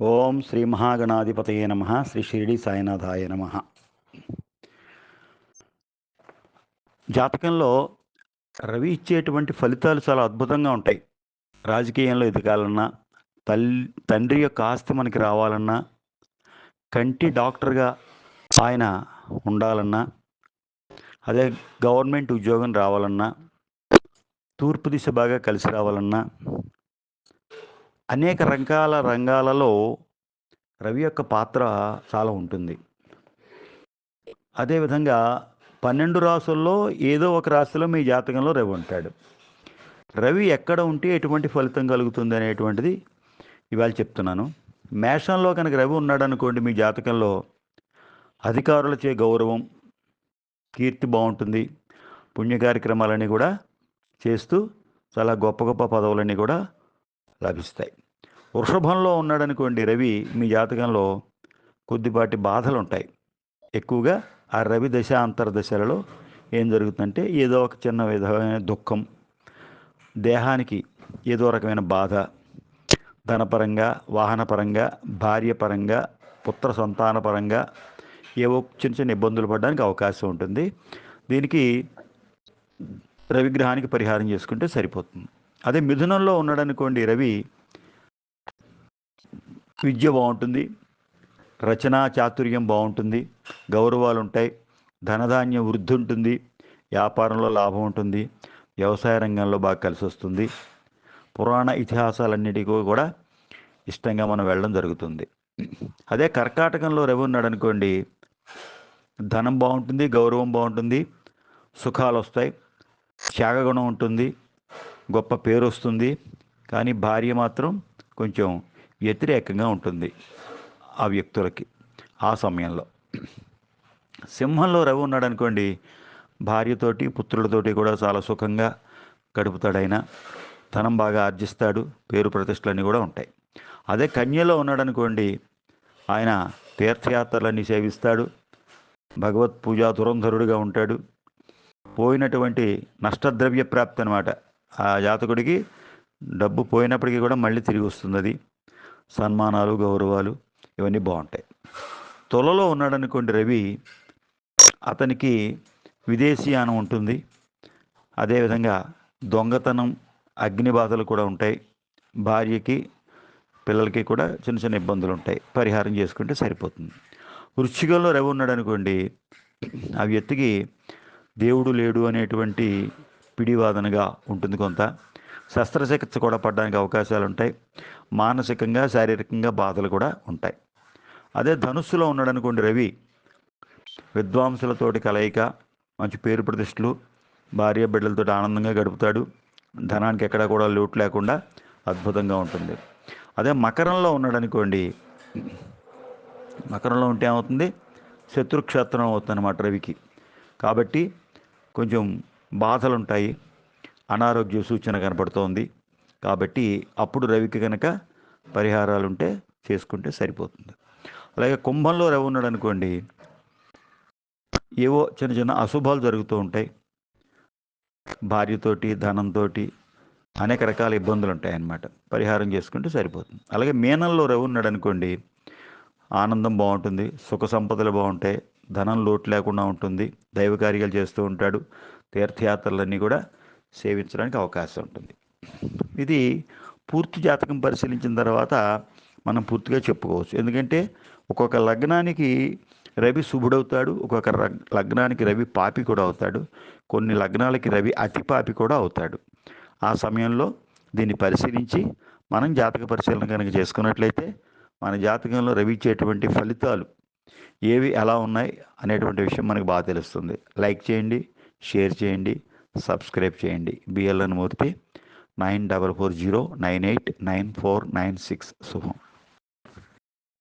ఓం శ్రీ మహాగణాధిపతయే నమ. శ్రీ షిరిడి సాయినాథాయ నమ. జాతకంలో రవి ఇచ్చేటువంటి ఫలితాలు చాలా అద్భుతంగా ఉంటాయి. రాజకీయంలో ఎదగాలన్నా తల్లి తండ్రి యొక్క ఆస్తి మనకి రావాలన్నా కంటి డాక్టర్గా ఆయన ఉండాలన్నా అదే గవర్నమెంట్ ఉద్యోగం రావాలన్నా తూర్పు దిశ బాగా కలిసి రావాలన్నా అనేక రకాల రంగాలలో రవి యొక్క పాత్ర చాలా ఉంటుంది. అదేవిధంగా పన్నెండు రాసుల్లో ఏదో ఒక రాశిలో మీ జాతకంలో రవి ఉంటాడు. రవి ఎక్కడ ఉంటే ఎటువంటి ఫలితం కలుగుతుంది అనేటువంటిది ఇవాళ చెప్తున్నాను. మేషంలో కనుక రవి ఉన్నాడు అనుకోండి మీ జాతకంలో అధికారులచే గౌరవం కీర్తి బాగుంటుంది. పుణ్య కార్యక్రమాలన్నీ కూడా చేస్తూ చాలా గొప్ప గొప్ప పదవులన్నీ కూడా లభిస్తాయి. వృషభంలో ఉన్నాడనుకోండి రవి మీ జాతకంలో కొద్దిపాటి బాధలు ఉంటాయి ఎక్కువగా ఆ రవి దశ అంతర్దశలలో ఏం జరుగుతుందంటే ఏదో ఒక చిన్న విధమైన దుఃఖం దేహానికి ఏదో రకమైన బాధ ధనపరంగా వాహనపరంగా భార్యపరంగా పుత్ర సంతానపరంగా ఏవో చిన్న చిన్న ఇబ్బందులు పడడానికి అవకాశం ఉంటుంది. దీనికి రవిగ్రహానికి పరిహారం చేసుకుంటే సరిపోతుంది. అదే మిథునంలో ఉన్నాడనుకోండి రవి విద్య బాగుంటుంది రచనా చాతుర్యం బాగుంటుంది గౌరవాలు ఉంటాయి ధనధాన్యం వృద్ధి ఉంటుంది వ్యాపారంలో లాభం ఉంటుంది వ్యవసాయ రంగంలో బాగా కలిసి వస్తుంది పురాణ ఇతిహాసాలన్నిటికీ కూడా ఇష్టంగా మనం వెళ్ళడం జరుగుతుంది. అదే కర్కాటకంలో రవి ఉన్నాడు అనుకోండి ధనం బాగుంటుంది గౌరవం బాగుంటుంది సుఖాలు వస్తాయి త్యాగగుణం ఉంటుంది గొప్ప పేరు వస్తుంది కానీ భార్య మాత్రం కొంచెం వ్యతిరేకంగా ఉంటుంది ఆ వ్యక్తులకి ఆ సమయంలో. సింహంలో రవి ఉన్నాడు అనుకోండి భార్యతోటి పుత్రులతోటి కూడా చాలా సుఖంగా గడుపుతాడైనా ధనం బాగా ఆర్జిస్తాడు పేరు ప్రతిష్టలన్నీ కూడా ఉంటాయి. అదే కన్యలో ఉన్నాడు అనుకోండి ఆయన తీర్థయాత్రలన్నీ సేవిస్తాడు భగవత్ పూజా దురంధరుడిగా ఉంటాడు. పోయినటువంటి నష్టద్రవ్య ప్రాప్తి అనమాట ఆ జాతకుడికి డబ్బు పోయినప్పటికీ కూడా మళ్ళీ తిరిగి వస్తుంది అది. సన్మానాలు గౌరవాలు ఇవన్నీ బాగుంటాయి. తొలలో ఉన్నాడనుకోండి రవి అతనికి విదేశీయానం ఉంటుంది. అదేవిధంగా దొంగతనం అగ్ని బాధలు కూడా ఉంటాయి. భార్యకి పిల్లలకి కూడా చిన్న చిన్న ఇబ్బందులు ఉంటాయి. పరిహారం చేసుకుంటే సరిపోతుంది. వృశ్చికంలో రవి ఉన్నాడు అనుకోండి ఆ వ్యక్తికి దేవుడు లేడు అనేటువంటి పిడివాదనగా ఉంటుంది కొంత. శస్త్రచికిత్స కూడా పడడానికి అవకాశాలు ఉంటాయి మానసికంగా శారీరకంగా బాధలు కూడా ఉంటాయి. అదే ధనుస్సులో ఉన్నాడనుకోండి రవి. విద్వాంసులతోటి కలయిక మంచి పేరు ప్రతిష్టలు భార్య బిడ్డలతో ఆనందంగా గడుపుతాడు. ధనానికి ఎక్కడా కూడా లోటు లేకుండా అద్భుతంగా ఉంటుంది. అదే మకరంలో ఉన్నాడనుకోండి మకరంలో ఉంటే ఏమవుతుంది? శత్రుక్షేత్రం అవుతుంది అన్నమాట రవికి. కాబట్టి కొంచెం బాధలు ఉంటాయి అనారోగ్య సూచన కనపడుతోంది. కాబట్టి అప్పుడు రవికి కనుక పరిహారాలు ఉంటే చేసుకుంటే సరిపోతుంది. అలాగే కుంభంలో రవి ఉన్నాడు అనుకోండి ఏవో చిన్న చిన్న అశుభాలు జరుగుతూ ఉంటాయి. భార్యతోటి ధనంతో అనేక రకాల ఇబ్బందులు ఉంటాయి అన్నమాట పరిహారం చేసుకుంటే సరిపోతుంది. అలాగే మీనంలో రవి ఉన్నాడు అనుకోండి ఆనందం బాగుంటుంది సుఖ సంపదలు బాగుంటాయి ధనం లోటు లేకుండా ఉంటుంది దైవ కార్యాలు చేస్తూ ఉంటాడు తీర్థయాత్రలన్నీ కూడా సేవించడానికి అవకాశం ఉంటుంది. ఇది పూర్తి జాతకం పరిశీలించిన తర్వాత మనం పూర్తిగా చెప్పుకోవచ్చు. ఎందుకంటే ఒక్కొక్క లగ్నానికి రవి శుభుడవుతాడు ఒక్కొక్క లగ్నానికి రవి పాపి కూడా అవుతాడు కొన్ని లగ్నాలకి రవి అతి పాపి కూడా అవుతాడు. ఆ సమయంలో దీన్ని పరిశీలించి మనం జాతక పరిశీలన కనుక చేసుకున్నట్లయితే మన జాతకంలో రవి ఇచ్చేటువంటి ఫలితాలు ఏవి ఎలా ఉన్నాయి అనేటువంటి విషయం మనకు బాగా తెలుస్తుంది. లైక్ చేయండి షేర్ చేయండి సబ్స్క్రైబ్ చేయండి. BLN Murthy nine double four zero nine eight nine four nine six శుభం